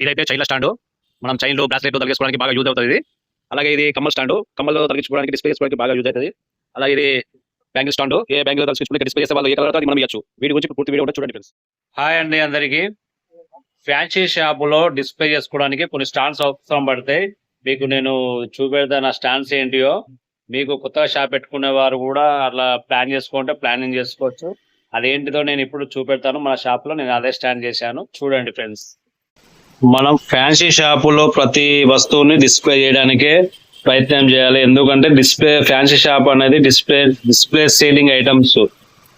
ఇదైతే చైన్ల స్టాండ్. మనం చైన్లు బ్రాస్లెట్లు తొలగించుకోవడానికి బాగా యూజ్ అవుతుంది ఇది. అలాగే ఇది కమ్మల్ స్టాండ్. కమ్మల్లో తొలగించుకోవడానికి డిస్ప్లే చేసుకోవడానికి బాగా యూజ్ అవుతుంది. అలాగే ఇది బ్యాంగిల్ స్టాండ్. ఏ బ్యాంగిల్ తొలగించుకుంటే డిస్ప్లే చేసే వాళ్ళు ఏ కలర్ మనం ఇవ్వచ్చు వీటి గురించి పూర్తి వీడియో కూడా చూడండి ఫ్రెండ్స్ హాయ్ అండి అందరికీ. ఫ్యాన్సీ షాపులో డిస్ప్లే చేసుకోవడానికి కొన్ని స్టాండ్స్ అవసరం పడతాయి మీకు నేను చూపెడతా నా స్టాండ్స్ ఏంటియో. మీకు కొత్తగా షాప్ పెట్టుకునే వారు కూడా అట్లా ప్లాన్ చేసుకుంటే ప్లానింగ్ చేసుకోవచ్చు. అదేంటిదో నేను ఇప్పుడు చూపెడతాను. మన షాప్లో నేను అదే స్టాండ్ చేశాను. చూడండి ఫ్రెండ్స్ మనం ఫ్యాన్సీ షాపులో ప్రతి వస్తువుని డిస్ప్లే చేయడానికే ప్రయత్నం చేయాలి. ఎందుకంటే డిస్ప్లే ఫ్యాన్సీ షాప్ అనేది display display selling items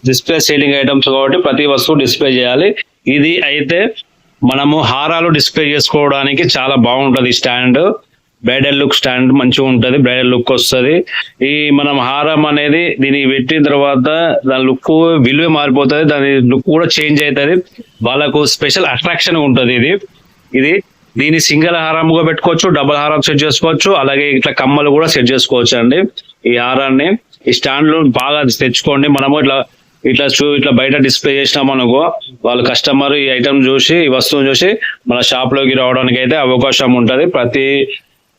display selling items కాబట్టి ప్రతి వస్తువు డిస్ప్లే చేయాలి. ఇది అయితే మనము హారాలు డిస్ప్లే చేసుకోవడానికి చాలా బాగుంటుంది స్టాండ్ బ్రైడల్ లుక్ స్టాండ్ మంచిగా ఉంటుంది బ్రైడల్ లుక్ వస్తుంది. ఈ మనం హారం అనేది దీన్ని పెట్టిన తర్వాత దాని లుక్ విలువ మారిపోతుంది దాని లుక్ కూడా చేంజ్ అవుతుంది. వాళ్ళకు స్పెషల్ అట్రాక్షన్ ఉంటుంది ఇది. ఇది దీన్ని సింగిల్ హారంగా పెట్టుకోవచ్చు డబుల్ హారం సెట్ చేసుకోవచ్చు అలాగే ఇట్లా కమ్మలు కూడా సెట్ చేసుకోవచ్చు అండి ఈ హారాన్ని ఈ స్టాండ్లో బాగా తెచ్చుకోండి. మనము ఇట్లా ఇట్లా చూ ఇట్లా బయట డిస్ప్లే చేసినాం అనుకో వాళ్ళు కస్టమర్ ఈ ఐటమ్ చూసి ఈ వస్తువుని చూసి మన షాప్లోకి రావడానికి అయితే అవకాశం ఉంటది. ప్రతి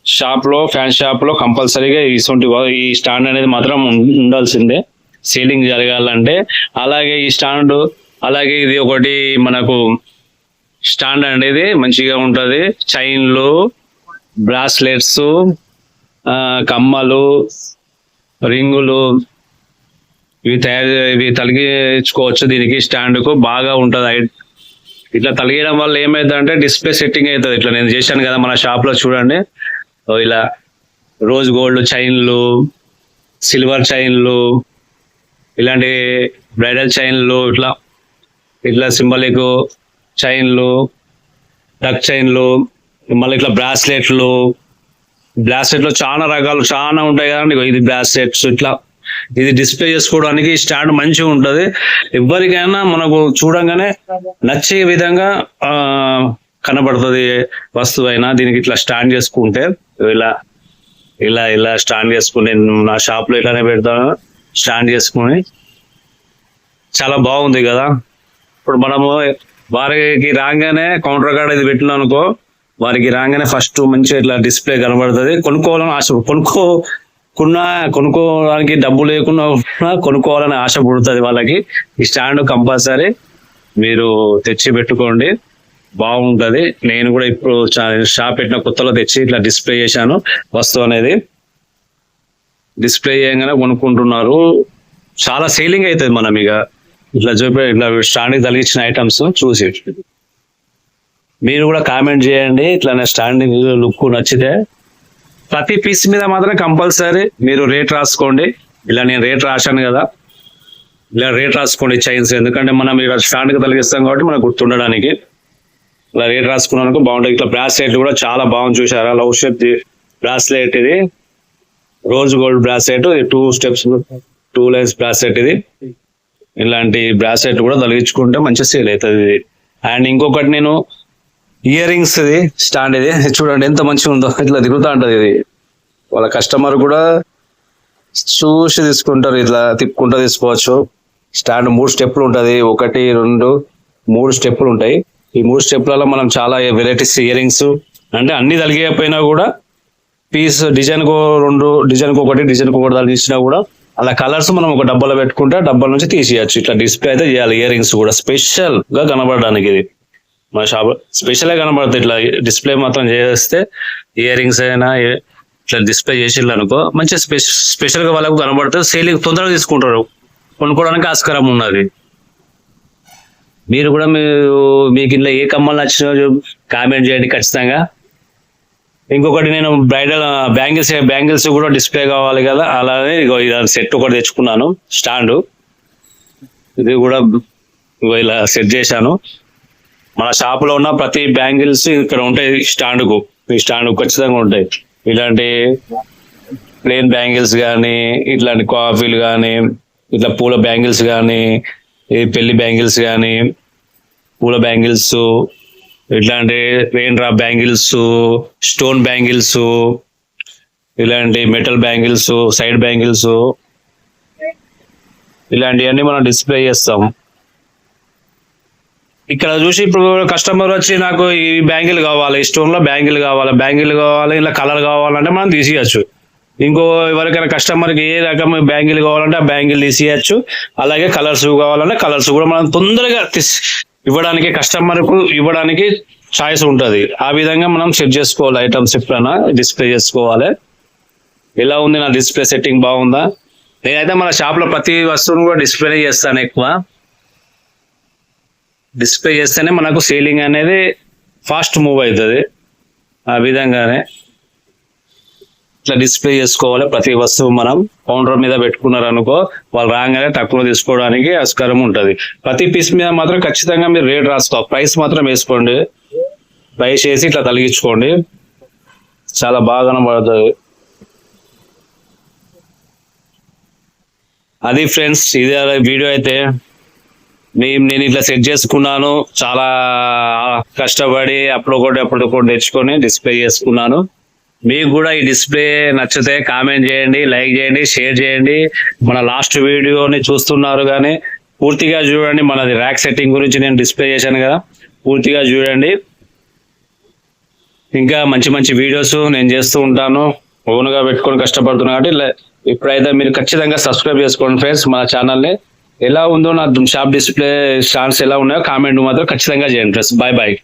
షాప్లో ఫ్యాన్ షాప్లో కంపల్సరీగా ఇటువంటి ఈ స్టాండ్ అనేది మాత్రం ఉండాల్సిందే. సేలింగ్ జరగాలంటే. అలాగే ఈ స్టాండ్ అలాగే ఇది ఒకటి మనకు స్టాండ్ అనేది మంచిగా ఉంటది. చైన్లు బ్రాస్లెట్స్ కమ్మలు రింగులు ఇవి తయారు ఇవి తలిగించుకోవచ్చు దీనికి స్టాండ్కు. బాగా ఉంటుంది. ఇట్లా తలిగడం వల్ల ఏమైందంటే డిస్ప్లే సెట్టింగ్ అవుతుంది ఇట్లా నేను చేశాను కదా మన షాప్లో చూడండి. ఇలా రోజ్ గోల్డ్ చైన్లు సిల్వర్ చైన్లు ఇలాంటి బ్రైడల్ చైన్లు ఇట్లా ఇట్లా సింబలిక్ చైన్లు డక్ చైన్లు మళ్ళీ ఇట్లా బ్రాస్లెట్లు. బ్రాస్లెట్లో చాలా రకాలు చాలా ఉంటాయి కదండి. ఇది బ్రాస్లెట్స్ ఇట్లా. ఇది డిస్ప్లే చేసుకోవడానికి స్టాండ్ మంచిగా ఉంటుంది. ఎవరికైనా మనకు చూడంగానే నచ్చే విధంగా కనబడుతుంది వస్తువు అయినా దీనికి ఇట్లా స్టాండ్ చేసుకుంటే. ఇలా ఇలా ఇలా స్టాండ్ చేసుకుని నేను నా షాప్లో ఇలానే ఇట్లానే పెడతాను స్టాండ్ చేసుకుని. చాలా బాగుంది కదా. ఇప్పుడు మనము వారికి రాగానే కౌంటర్ కార్డ్ ఇది పెట్టినాం అనుకో వారికి రాగానే ఫస్ట్ మంచి ఇట్లా డిస్ప్లే కనబడుతుంది. కొనుక్కోవాలని ఆశ కొనుక్కోకున్నా కొనుక్కోవడానికి డబ్బు లేకున్నా కొనుక్కోవాలని ఆశ పుడుతుంది వాళ్ళకి. ఈ స్టాండ్ కంపల్సరీ మీరు తెచ్చి పెట్టుకోండి. బాగుంటుంది. నేను కూడా ఇప్పుడు షాప్ పెట్టిన కొత్తలో తెచ్చి ఇట్లా డిస్ప్లే చేశాను. వస్తువు అనేది డిస్ప్లే చేయగానే కొనుక్కుంటున్నారు. చాలా సేలింగ్ అవుతుంది మనం ఇక. ఇట్లా చూపే ఇట్లా స్టాండ్కి తగిలించిన ఐటమ్స్ చూసి. మీరు కూడా కామెంట్ చేయండి ఇట్లా స్టాండింగ్ లుక్ నచ్చితే. ప్రతి పీస్ మీద మాత్రం కంపల్సరీ మీరు రేట్ రాసుకోండి. ఇలా నేను రేట్ రాశాను కదా. ఇలా రేట్ రాసుకోండి చైన్స్ ఎందుకంటే మనం ఇక్కడ స్టాండ్కి తొలగిస్తాం కాబట్టి మనకు గుర్తుండడానికి. ఇలా రేట్ రాసుకున్నాను బాగుంటుంది ఇట్లా బ్రాస్లెట్లు కూడా చాలా బాగుంది చూసారా లవ్ షేప్ బ్రాస్లెట్ ఇది. Rose gold bracelet two steps two lines bracelet ఇది. ఇలాంటి బ్రాస్లెట్ కూడా తొలగించుకుంటే మంచి సేల్ అవుతుంది. అండ్ ఇంకొకటి నేను ఇయర్ రింగ్స్ ఇది స్టాండ్ ఇది. చూడండి ఎంత మంచిగా ఉందో ఇట్లా తిరుగుతూ ఉంటుంది ఇది. వాళ్ళ కస్టమర్ కూడా చూసి తీసుకుంటారు ఇట్లా తిప్పుకుంటూ తీసుకోవచ్చు. స్టాండ్ మూడు స్టెప్లు ఉంటుంది. ఒకటి రెండు మూడు స్టెప్లు ఉంటాయి. ఈ మూడు స్టెప్లలో మనం చాలా వెరైటీస్ ఇయర్ రింగ్స్ అంటే అన్ని తలిగిపోయినా కూడా పీస్ డిజైన్కు రెండు డిజైన్కు ఒకటి డిజైన్కి ఒకటి తలిగించినా కూడా అలా కలర్స్ మనం ఒక డబ్బాలో పెట్టుకుంటే డబ్బాల నుంచి తీసేయచ్చు. ఇట్లా డిస్ప్లే అయితే చేయాలి. ఇయర్ రింగ్స్ కూడా స్పెషల్గా కనబడడానికి ఇది. మన షాప్ స్పెషల్గా కనబడుతుంది ఇట్లా డిస్ప్లే మాత్రం చేస్తే ఇయర్ రింగ్స్ అయినా ఇట్లా డిస్ప్లే చేసిండ్రు అనుకో మంచి స్పెషల్గా వాళ్ళకు కనబడుతుంది సేలింగ్ తొందరగా తీసుకుంటారు. కొనుక్కోవడానికి ఆస్కారం ఉన్నది. మీరు కూడా మీరు మీకు ఇంట్లో ఏ కమ్మలు నచ్చినా కామెంట్ చేయండి ఖచ్చితంగా. ఇంకొకటి నేను బ్రైడల్ బ్యాంగిల్స్ బ్యాంగిల్స్ కూడా డిస్ప్లే కావాలి కదా అలానే ఇగో ఇలా సెట్ ఒకటి తెచ్చుకున్నాను స్టాండ్. ఇది కూడా ఇలా సెట్ చేశాను. మన షాప్లో ఉన్న ప్రతి బ్యాంగిల్స్ ఇక్కడ ఉంటాయి స్టాండ్కు ఈ స్టాండ్ ఖచ్చితంగా ఉంటాయి. ఇలాంటి ప్లేన్ బ్యాంగిల్స్ కానీ ఇట్లాంటి కాఫీలు కానీ ఇట్లా పూల బ్యాంగిల్స్ కానీ ఈ పెళ్ళి బ్యాంగిల్స్ కానీ పూల బ్యాంగిల్స్ ఇట్లాంటి rain drop bangles stone bangles ఇలాంటి మెటల్ బ్యాంగిల్స్ సైడ్ బ్యాంగిల్స్ ఇలాంటివన్నీ మనం డిస్ప్లే చేస్తాం. ఇక్కడ చూసి ఇప్పుడు కస్టమర్ వచ్చి నాకు ఈ బ్యాంగిల్ కావాలి ఈ స్టోన్లో బ్యాంగిల్ కావాలి బ్యాంగిల్ కావాలి ఇలా కలర్ కావాలంటే మనం తీసేయచ్చు. ఇంకో ఎవరికైనా కస్టమర్కి ఏ రకం బ్యాంగిల్ కావాలంటే ఆ బ్యాంగిల్ తీసేయచ్చు. అలాగే కలర్స్ కావాలంటే కలర్స్ కూడా మనం తొందరగా ఇవ్వడానికి కస్టమర్కు ఇవ్వడానికి చాయిస్ ఉంటుంది. ఆ విధంగా మనం సెట్ చేసుకోవాలి. ఐటమ్స్ ఎప్పుడైనా డిస్ప్లే చేసుకోవాలి. ఎలా ఉంది నా డిస్ప్లే సెట్టింగ్? బాగుందా? నేనైతే మన షాప్లో ప్రతి వస్తువును కూడా డిస్ప్లే చేస్తాను ఎక్కువ. డిస్ప్లే చేస్తేనే మనకు సేలింగ్ అనేది ఫాస్ట్ మూవ్ అవుతుంది. ఆ విధంగానే. ఇట్లా డిస్ప్లే చేసుకోవాలి. ప్రతి వస్తువు మనం కౌంటర్ మీద పెట్టుకున్నారు అనుకో వాళ్ళు రాగానే తక్కువ తీసుకోవడానికి ఆస్కారం ఉంటుంది. ప్రతి పీస్ మీద మాత్రం ఖచ్చితంగా మీరు రేట్ రాసుకో. ప్రైస్ మాత్రం వేసుకోండి. ప్రైస్ వేసి ఇట్లా తొలగించుకోండి. చాలా బాగా కనబడుతుంది. అది ఫ్రెండ్స్ ఇదే వీడియో అయితే. మేము నేను ఇట్లా సెట్ చేసుకున్నాను. చాలా కష్టపడి అప్పుడు ఒకటి అప్పుడు ఒకటి తెచ్చుకొని డిస్ప్లే చేసుకున్నాను. మీకు కూడా ఈ డిస్ప్లే నచ్చితే కామెంట్ చేయండి లైక్ చేయండి షేర్ చేయండి. మన లాస్ట్ వీడియోని చూస్తున్నారు కానీ పూర్తిగా చూడండి. మనది ర్యాక్ సెట్టింగ్ గురించి నేను డిస్ప్లే చేశాను కదా. పూర్తిగా చూడండి. ఇంకా మంచి మంచి వీడియోస్ నేను చేస్తూ ఉంటాను. ఓన్గా పెట్టుకొని కష్టపడుతున్నా కాబట్టి ఇప్పుడైతే మీరు ఖచ్చితంగా సబ్స్క్రైబ్ చేసుకోండి ఫ్రెండ్స్ మన ఛానల్ని ఎలా ఉందో నా షాప్ డిస్ప్లే స్టాండ్స్ ఎలా ఉన్నాయో కామెంట్ మాత్రం ఖచ్చితంగా చేయండి ఫ్రెండ్స్ బాయ్ బాయ్